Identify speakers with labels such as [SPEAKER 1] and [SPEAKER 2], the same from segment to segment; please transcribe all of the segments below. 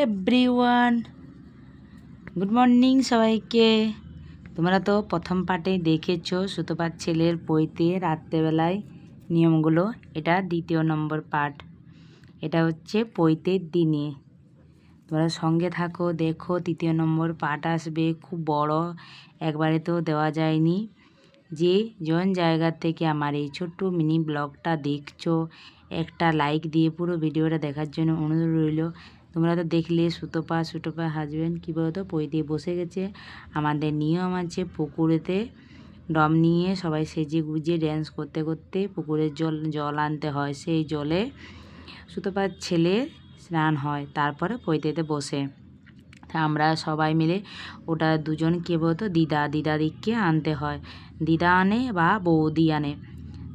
[SPEAKER 1] Everyone good morning সবাইকে। তোমরা তো প্রথম পার্টে দেখেছ সুতোপাত ছেলের পইতে রাত্রেবেলায় নিয়মগুলো। এটা দ্বিতীয় নম্বর পার্ট। এটা হচ্ছে পৈতের দিনে। তোমরা সঙ্গে থাকো, দেখো, তৃতীয় নম্বর পার্ট আসবে। খুব বড়, একবারে তো দেওয়া যায়নি। যে জন জায়গা থেকে আমার এই ছোট্ট মিনি ব্লগটা দেখছ, একটা লাইক দিয়ে পুরো ভিডিওটা দেখার জন্য অনুরোধ রইল। তোমরা তো দেখলে সুতোপা সুতোপা হাজব্যান্ড কী বলতো, পই দিয়ে বসে গেছে। আমাদের নিয়ম আছে পুকুরেতে ডম নিয়ে সবাই সেজে গুজে ড্যান্স করতে করতে পুকুরের জল জল আনতে হয়। সেই জলে সুতোপার ছেলে স্নান হয়, তারপরে পৈতেতে বসে। আমরা সবাই মিলে ওটা দুজন, কে বলতো, দিদা দিদা দিককে আনতে হয়। দিদা আনে বা বৌদি আনে।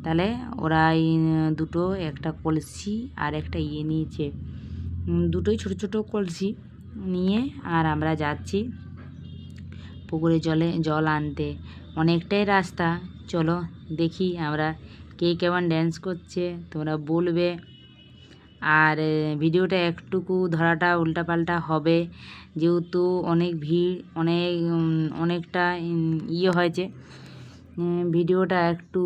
[SPEAKER 1] তাহলে ওরা এই দুটো, একটা কলসি আর একটা ইয়ে নিয়েছে। দুটোই ছোট ছোট কলসি নিয়ে আর আমরা যাচ্ছি পুকুরে জলে জল আনতে। অনেকটাই রাস্তা। চলো দেখি আমরা কে কেমন ড্যান্স করছে, তোমরা বলবে। আর ভিডিওটা একটুকু ধরাটা উল্টাপাল্টা হবে। যেহেতু অনেক ভিড়, অনেক অনেকটা ইয়ে হয়েছে। ভিডিওটা একটু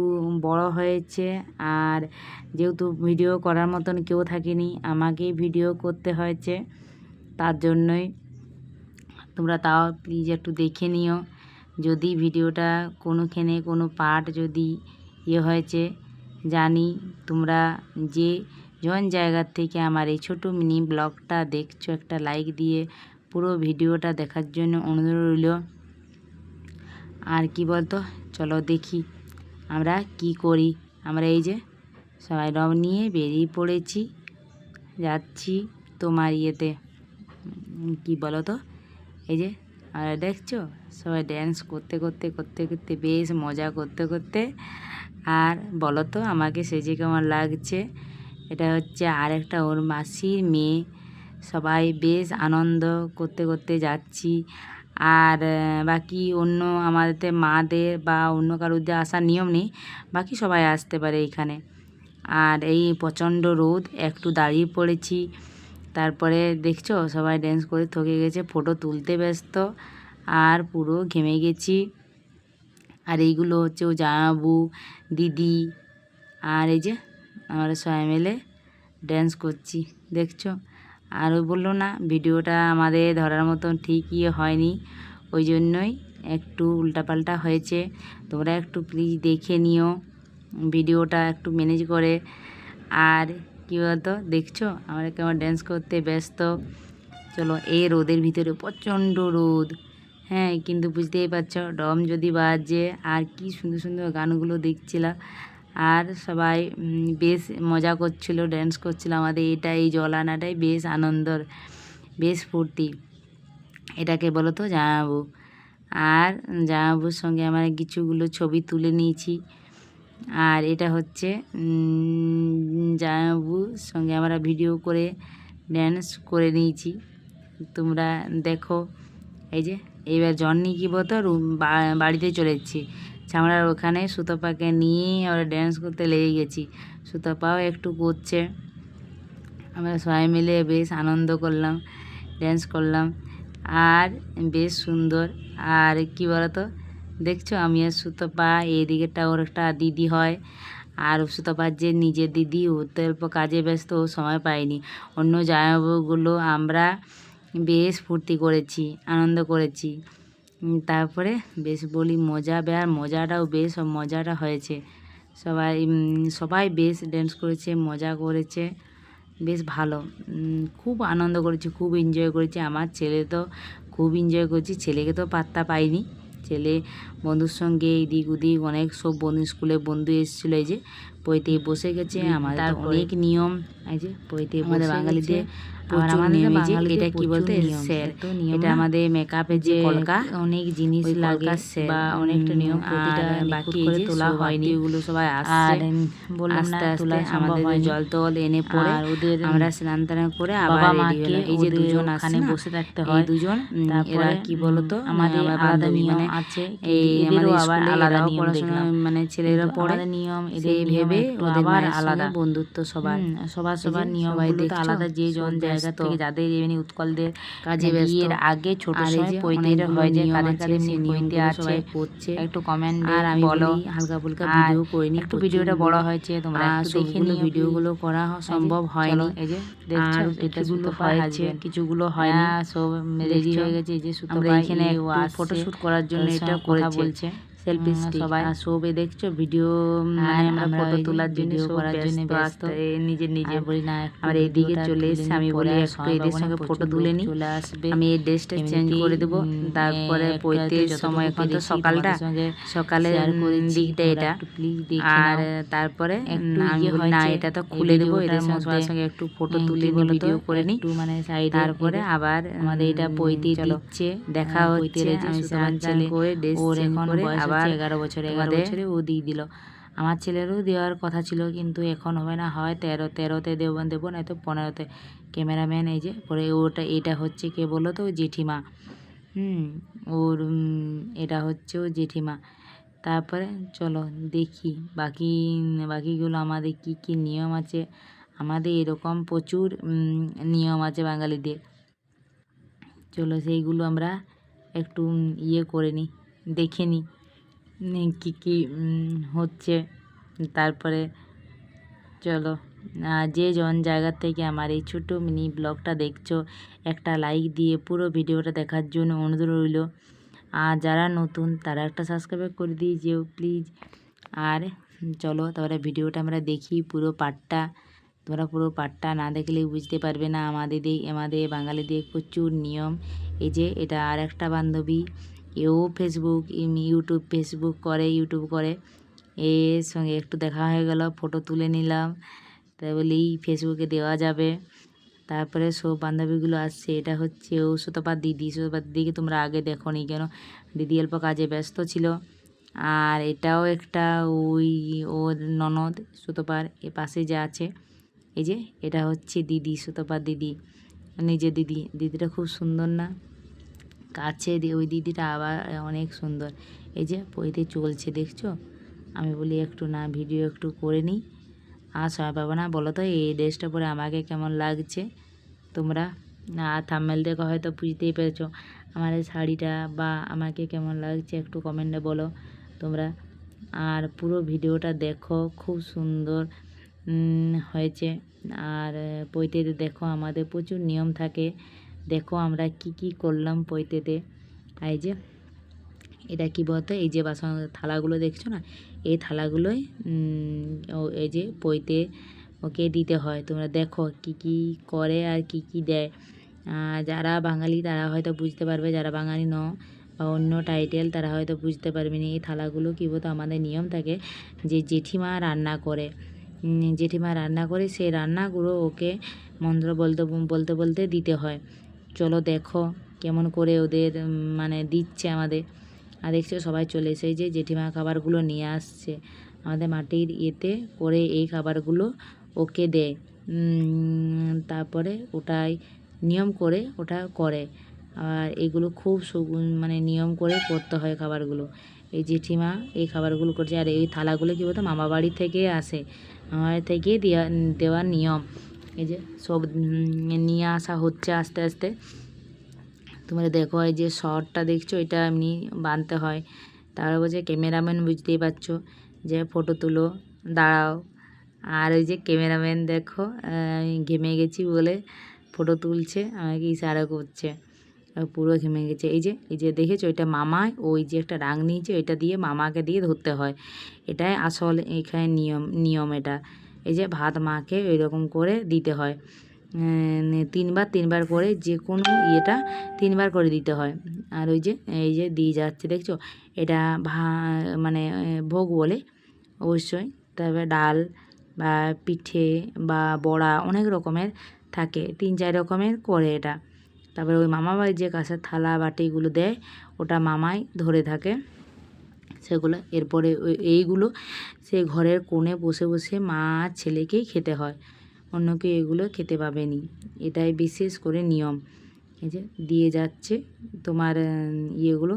[SPEAKER 1] বড় হয়েছে। আর যেহেতু ভিডিও করার মতন কেউ থাকেনি, আমাকেই ভিডিও করতে হয়েছে। তার জন্যই তোমরা তাও প্লিজ একটু দেখে নিও। যদি ভিডিওটা কোনোখানে কোনো পার্ট যদি ইয়ে হয়েছে, জানি তোমরা যে জন জায়গার থেকে আমার এই ছোটো মিনি ব্লগটা দেখছ, একটা লাইক দিয়ে পুরো ভিডিওটা দেখার জন্য অনুরোধ রইল। আর কি বলতো? চলো দেখি আমরা কি করি। আমরা এই যে সবাই রব নিয়ে বেরিয়ে পড়েছি। যাচ্ছি তোমার ইয়েতে। কি বলো তো এই যে, আর দেখছ? সবাই ড্যান্স করতে করতে করতে করতে বেশ মজা করতে করতে। আর বলো তো আমাকে সেজে কেমন লাগছে? এটা হচ্ছে আর একটা ওর মাসির মেয়ে। সবাই বেশ আনন্দ করতে করতে যাচ্ছি। আর বাকি অন্য আমাদের মাদের বা অন্য কারোর আসার নিয়ম নেই। বাকি সবাই আসতে পারে এইখানে। আর এই প্রচণ্ড রোদ, একটু দাঁড়িয়ে পড়েছি। তারপরে দেখছ, সবাই ড্যান্স করে থকে গেছে ফটো তুলতে ব্যস্ত। আর পুরো ঘেমে গেছি। আর এইগুলো হচ্ছে ও জামাবু, দিদি আর এই যে, আমরা সবাই মিলে ড্যান্স করছি। দেখছ? আর ওই বলল, না, ভিডিওটা আমাদের ধরার মতন ঠিকই হয়নি। ওই জন্যই একটু উল্টাপাল্টা হয়েছে। তোমরা একটু প্লিজ দেখে নিও ভিডিওটা, একটু ম্যানেজ করে। আর কী বলতো, দেখছ? আমরা কেমন ড্যান্স করতে ব্যস্ত। চলো, এই রোদের ভিতরে প্রচণ্ড রোদ। হ্যাঁ কিন্তু বুঝতেই পারছ, ডম যদি বাজে, আর কি সুন্দর সুন্দর গানগুলো দেখছিলাম। আর সবাই বেশ মজা করছিল ড্যান্স করছিল। আমাদের এটা এই জল আনাটাই বেশ আনন্দর, বেশ ফুর্তি। এটাকে বলো তো জামাবু আর জামাবুর সঙ্গে আমরা কিছুগুলো ছবি তুলে নিয়েছি। আর এটা হচ্ছে জামাবুর সঙ্গে আমরা ভিডিও করে ড্যান্স করে নিয়েছি। তোমরা দেখো, এই যে এইবার জন্নি কি বলতো, রুম- বাড়িতে চলে এসেছি আমরা ওখানে সুতপাকে নিয়ে আমরা ড্যান্স করতে লেগে গেছি। সুতপাও একটু করছে। আমরা সবাই মিলে বেশ আনন্দ করলাম ড্যান্স করলাম। আর বেশ সুন্দর। আর কি বলতো? দেখছ, আমি আর সুতপা এইদিকেটা ওর একটা দিদি হয়। আর সুতপার যে নিজের দিদি, ও তো অল্প কাজে ব্যস্ত, ও সময় পায়নি। অন্য জামাইবাবুগুলো আমরা বেশ ফুর্তি করেছি, আনন্দ করেছি। তারপরে বেশ বলি মজা বের মজাটাও বেশ মজাটা হয়েছে। সবাই সবাই বেশ ড্যান্স করেছে, মজা করেছে, বেশ ভালো। খুব আনন্দ করেছি, খুব এনজয় করেছি। আমার ছেলে তো খুব এনজয় করেছি, ছেলেকে তো পাত্তা পাইনি। ছেলে বন্ধুর সঙ্গে এদিক ওদিক অনেক সব বন্ধু স্কুলে বন্ধু এসেছিল এই যে পইতে বসে গেছে আমাদের অনেক নিয়ম। যে
[SPEAKER 2] আমাদের বাঙালিদের
[SPEAKER 1] আর আমাদের
[SPEAKER 2] এটা কি বলতে। স্যার এটা আমাদের মেকআপের যে কলকা
[SPEAKER 1] অনেক জিনিস লাগে বা অনেকটা নিয়ম
[SPEAKER 2] আর বাকি যে
[SPEAKER 1] তোলা হয়নি।
[SPEAKER 2] আত্মীয়গুলো
[SPEAKER 1] সবাই আসছে।
[SPEAKER 2] বললাম না তোলা
[SPEAKER 1] আমাদের জল টল এনে পড়ে।
[SPEAKER 2] আর ওদের
[SPEAKER 1] আমরা স্নান টান করে আবার
[SPEAKER 2] বাবা
[SPEAKER 1] রেডি হলাম। এই যে দুজন আসছে
[SPEAKER 2] ওখানে বসে থাকতে হয়।
[SPEAKER 1] দুজন এরা কি বলতো?
[SPEAKER 2] আমাদের আলাদা নিয়ম
[SPEAKER 1] মানে
[SPEAKER 2] আছে।
[SPEAKER 1] এই আমাদের
[SPEAKER 2] আবার আলাদা
[SPEAKER 1] পড়াশোনা মানে ছেলেরা পড়ে।
[SPEAKER 2] নিয়ম এদের
[SPEAKER 1] তবে
[SPEAKER 2] একটু
[SPEAKER 1] ওদের
[SPEAKER 2] আলাদা।
[SPEAKER 1] বন্ধুত্ব সবার।
[SPEAKER 2] সবার সবার নিয়ম আলাদা যে জন জায়গা। থেকে যাদের এমনি উৎকলদের
[SPEAKER 1] কাজে
[SPEAKER 2] বিয়ের আগে ছোট সময় পৈতের হয় যে কাদের পৈতে আছে
[SPEAKER 1] করছে।
[SPEAKER 2] একটু কমেন্ট
[SPEAKER 1] আর আমি
[SPEAKER 2] বলো।
[SPEAKER 1] হালকা ফুলকা ভিডিও করিনি
[SPEAKER 2] একটু ভিডিওটা বড় হয়েছে তোমরা দেখে নিও
[SPEAKER 1] ভিডিওগুলো করা সম্ভব হয়নি।
[SPEAKER 2] এই যে
[SPEAKER 1] আর কিছুগুলো হয়েছে। হয়নি
[SPEAKER 2] হ্যাঁ, সব রেডি হয়ে গেছে এই যে সুতো
[SPEAKER 1] এখানে ফটোশুট করার জন্য এটা
[SPEAKER 2] কথা বলছে।
[SPEAKER 1] সেলফি
[SPEAKER 2] সবাই।
[SPEAKER 1] আর সবে দেখছ ভিডিও
[SPEAKER 2] মানে
[SPEAKER 1] মানে
[SPEAKER 2] আমরা ফটো তোলার জন্য
[SPEAKER 1] করার জন্য
[SPEAKER 2] ব্যস্ত। নিজের নিজে
[SPEAKER 1] বলি না
[SPEAKER 2] আমার এইদিকে চলে এসেছে আমি বলি একটু এদের সঙ্গে ফটো তুলে নিই। আমি এই ড্রেসটা চেঞ্জ করে দেবো তারপরে
[SPEAKER 1] যতটুকু
[SPEAKER 2] সময় এখন তো সকালটা সকালে দিকটা এটা। আর তারপরে আমি
[SPEAKER 1] ইয়ে
[SPEAKER 2] না এটা তো খুলে দেবো এদের সঙ্গে সবার সঙ্গে একটু ফটো
[SPEAKER 1] উম,
[SPEAKER 2] তুলে নিই ভিডিও করে নিই।
[SPEAKER 1] মানে
[SPEAKER 2] তারপরে আবার
[SPEAKER 1] আমাদের এটা পৈতে দিচ্ছে
[SPEAKER 2] দেখা হচ্ছে
[SPEAKER 1] পৈতের
[SPEAKER 2] আমি স্নান করে ড্রেস চেঞ্জ করে
[SPEAKER 1] বয়স
[SPEAKER 2] আবার
[SPEAKER 1] এগারো বছর এগারো বছরে ও দিয়ে দিল। আমার ছেলেরও দেওয়ার কথা ছিল কিন্তু এখন হবে না হয় তেরো তেরোতে দেবো দেবো না তো পনেরোতে। ক্যামেরাম্যান এই যে পরে ওটা এটা হচ্ছে কে বলো তো জেঠিমা। হুম ওর এটা হচ্ছে ও জেঠিমা। তারপরে চলো দেখি বাকি বাকিগুলো আমাদের কি কি নিয়ম আছে? আমাদের এরকম প্রচুর নিয়ম আছে বাঙালিদের। চলো সেইগুলো আমরা একটু ইয়ে করে নিই দেখে নিই। কী কী হচ্ছে। তারপরে চলো যে জন জায়গা থেকে আমার এই ছোটো মিনি ব্লগটা দেখছ, একটা লাইক দিয়ে পুরো ভিডিওটা দেখার জন্য অনুরোধ রইল। আর যারা নতুন, তারা একটা সাবস্ক্রাইব করে দিয়ে যেও, প্লিজ। আর চলো তারপরে ভিডিওটা আমরা দেখি পুরো পার্টটা। তোমরা পুরো পার্টটা না দেখলে বুঝতে পারবে না, আমাদের আমাদের বাঙালিদের প্রচুর নিয়ম। এই যে, এটা আর একটা বান্ধবী। এও ফেসবুক ইউটিউব ফেসবুক করে ইউটিউব করে। এর সঙ্গে একটু দেখা হয়ে গেল ফটো তুলে নিলাম। তাই বলি ফেসবুকে দেওয়া যাবে। তারপরে সব বান্ধবীগুলো আসছে। এটা হচ্ছে ও সুতপা দিদি। সুতপা দিদিকে তোমরা আগে দেখো নি কেন? দিদি অল্প কাজে ব্যস্ত ছিল। আর এটাও একটা ওই ওর ননদ সুতপার এ পাশে যে আছে। এই যে, এটা হচ্ছে দিদি সুতপার দিদি। নিজের দিদি। দিদিটা খুব সুন্দর না? কাছে ওই দিদিটা আবার অনেক সুন্দর। এই যে পইতে চলছে, দেখছ? আমি বলি একটু না, ভিডিও একটু করে নিই। আর সবাই পাবো না, বলো তো, এই ড্রেসটা পরে আমাকে কেমন লাগছে? তোমরা আর থাম্মেল দেখে হয়তো বুঝতেই পেরেছ। আমার এই শাড়িটা বা আমাকে কেমন লাগছে একটু কমেন্টে বলো তোমরা। আর পুরো ভিডিওটা দেখো, খুব সুন্দর হয়েছে। আর পৈতেতে দেখো, আমাদের প্রচুর নিয়ম থাকে। দেখো আমরা কি কি করলাম পৈতেতে। এই যে, এটা কি বলতো? এই যে বাসন থালাগুলো দেখছ না? এই থালাগুলোই এই যে পৈতে ওকে দিতে হয়। তোমরা দেখো কি কি করে আর কি কি দেয়। যারা বাঙালি তারা হয়তো বুঝতে পারবে, যারা বাঙালি ন বা অন্য টাইটেল তারা হয়তো বুঝতে পারবে না। এই থালাগুলো কী বলতো? আমাদের নিয়ম থাকে যে জেঠিমা রান্না করে। জেঠিমা রান্না করে সেই রান্নাগুলো ওকে মন্ত্র বলতে বলতে বলতে দিতে হয়। চলো দেখো কেমন করে ওদের মানে দিচ্ছে আমাদের। আর দেখছ সবাই চলে এসে যে জেঠিমা খাবারগুলো নিয়ে আসছে। আমাদের মাটির ইয়েতে করে এই খাবারগুলো ওকে দেয়। তারপরে ওটাই নিয়ম করে ওটা করে। আর এগুলো খুব মানে নিয়ম করে করতে হয় খাবারগুলো। এই জেঠিমা এই খাবারগুলো করছে। আর এই থালাগুলো কী বলতো মামা বাড়ি থেকে আসে। বাড়ি থেকে দেওয়া, দেওয়ার নিয়ম। এই যে সব নিয়ে আসা হচ্ছে আস্তে আস্তে। তোমরা দেখো এই যে শর্টটা দেখছ, এটা এমনি বানতে হয়। তারপরে বলছে, ক্যামেরাম্যান বুঝতেই পারছ যে ফটো তুলো, দাঁড়াও। আর ওই যে ক্যামেরাম্যান দেখো ঘেমে গেছি বলে ফটো তুলছে, আমাকে ইশারা করছে। পুরো ঘেমে গেছে। এই যে এই যে দেখেছ, এটা মামায় ওই যে একটা রাং নিয়েছে ওইটা দিয়ে মামাকে দিয়ে ধরতে হয়। এটাই আসল এখানে নিয়ম নিয়ম এটা। এই যে ভাত মাকে ওই রকম করে দিতে হয়। তিনবার তিনবার করে যে কোনো ইয়েটা তিনবার করে দিতে হয়। আর ওই যে, এই যে দিয়ে যাচ্ছে, দেখছ? এটা ভা মানে ভোগ বলে, অবশ্যই। তারপরে ডাল বা পিঠে বা বড়া অনেক রকমের থাকে, তিন, চার রকমের করে এটা। তারপরে ওই মামা বাড়ির যে কাঁচের থালা বাটিগুলো দেয়, ওটা মামাই ধরে থাকে। সেগুলো। এরপরে এইগুলো সে ঘরের কোণে বসে বসে মা আর ছেলেকেই খেতে হয়। অন্য কেউ এগুলো খেতে পাবেনি। এটাই বিশেষ করে নিয়ম। এই যে দিয়ে যাচ্ছে তোমার ইয়েগুলো।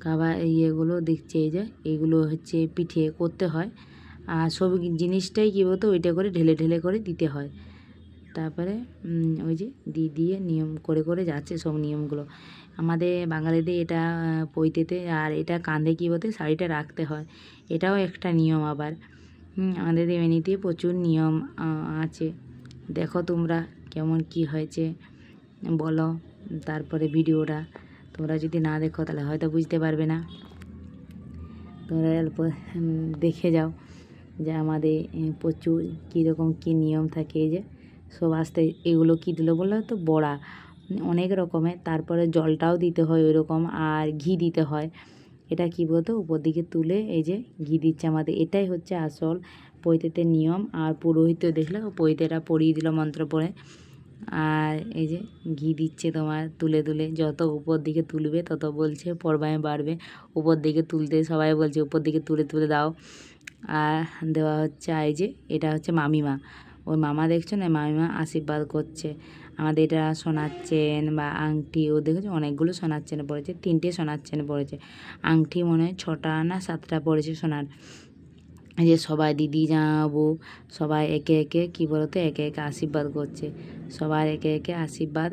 [SPEAKER 1] খাবার ইয়েগুলো দেখছে এই যে এইগুলো হচ্ছে পিঠে করতে হয়। আর সব জিনিসটাই কী বলতো, ওইটা করে ঢেলে ঢেলে করে দিতে হয়। তারপরে ওই যে দিয়ে দিয়ে নিয়ম করে করে যাচ্ছে সব নিয়মগুলো। আমাদের বাঙালিদের এটা পৈতেতে আর এটা কাঁধে কী বলতে, শাড়িটা রাখতে হয়। এটাও একটা নিয়ম আবার। আমাদের এমনিতে প্রচুর নিয়ম আছে। দেখো তোমরা কেমন কি হয়েছে, বলো। তারপরে ভিডিওটা। তোমরা যদি না দেখো, তাহলে হয়তো বুঝতে পারবে না। তোমরা অল্প দেখে যাও যে আমাদের প্রচুর কীরকম কী নিয়ম থাকে এই যে। সব আসতে এগুলো কী দিল বলল তো? বড়া। অনেক রকমের। তারপরে জলটাও দিতে হয় ওই রকম আর ঘি দিতে হয়। এটা কী বলতো? উপর দিকে তুলে এই যে ঘি দিচ্ছে আমাদের। এটাই হচ্ছে আসল পৈতেতে নিয়ম। আর পুরোহিত দেখলে পৈতেটা পড়িয়ে দিল মন্ত্র পড়ে। আর এই যে ঘি দিচ্ছে তোমার তুলে তুলে। যত উপর দিকে তুলবে তত বলছে পরবায় বাড়বে। উপর দিকে তুলতে সবাই বলছে, উপর দিকে তুলে তুলে দাও। আর দেওয়া হচ্ছে এই যে, এটা হচ্ছে মামিমা। ওই মামা দেখছ না? মামিমা আশীর্বাদ করছে। আমাদের এটা চেন বা আংটি, ও দেখেছ? অনেকগুলো সোনার চেন পড়েছে, তিনটে সোনার চেন পড়েছে। আংটি মনে হয় ছটা না সাতটা পড়েছে সোনার যে সবাই দিদি জামাবু সবাই একে একে, কী বলতো? একে একে আশীর্বাদ করছে। সবার একে একে আশীর্বাদ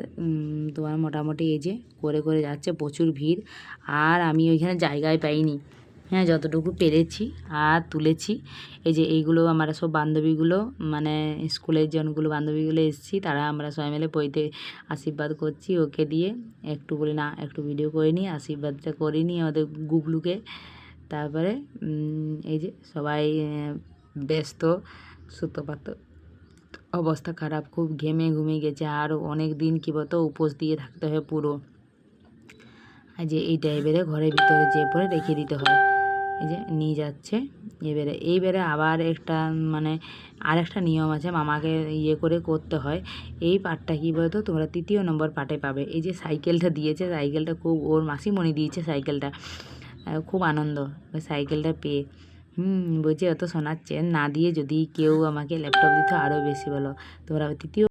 [SPEAKER 1] তোমার মোটামুটি এই যে করে করে যাচ্ছে, প্রচুর ভিড়। আর আমি ওইখানে জায়গায় পাইনি। হ্যাঁ যতটুকু পেরেছি আর তুলেছি। এই যে এইগুলো আমরা সব বান্ধবীগুলো মানে স্কুলের জনগুলো, বান্ধবীগুলো এসেছি, তারা আমরা সবাই মিলে বইতে আশীর্বাদ করছি ওকে দিয়ে। একটু বলি না, একটু ভিডিও করে নিই, আশীর্বাদটা করে নিই আমাদের গুগলুকে। তারপরে এই যে সবাই ব্যস্ত সূত্রপাত অবস্থা খারাপ, খুব ঘেমে ঘুমিয়ে গেছে। আর অনেক দিন কী বলতো, উপোস দিয়ে থাকতে হয় পুরো। যে এইটা এবারে ঘরের ভিতরে যে পরে রেখে দিতে হয়। এই যে নিয়ে যাচ্ছে। এবারে, এইবারে আবার একটা মানে আর একটা নিয়ম আছে, মামাকে ইয়ে করে করতে হয়। এই পার্টটা কী বলতো? তোমরা তৃতীয় নম্বর পার্টে পাবে। এই যে সাইকেলটা দিয়েছে, সাইকেলটা খুব, ওর মাসিমণি দিয়েছে সাইকেলটা। খুব আনন্দ ওই সাইকেলটা পেয়ে। হুম, বলছি, অত শোনাচ্ছে না দিয়ে যদি কেউ আমাকে ল্যাপটপ দিত আরও বেশি ভালো তোমরা তৃতীয়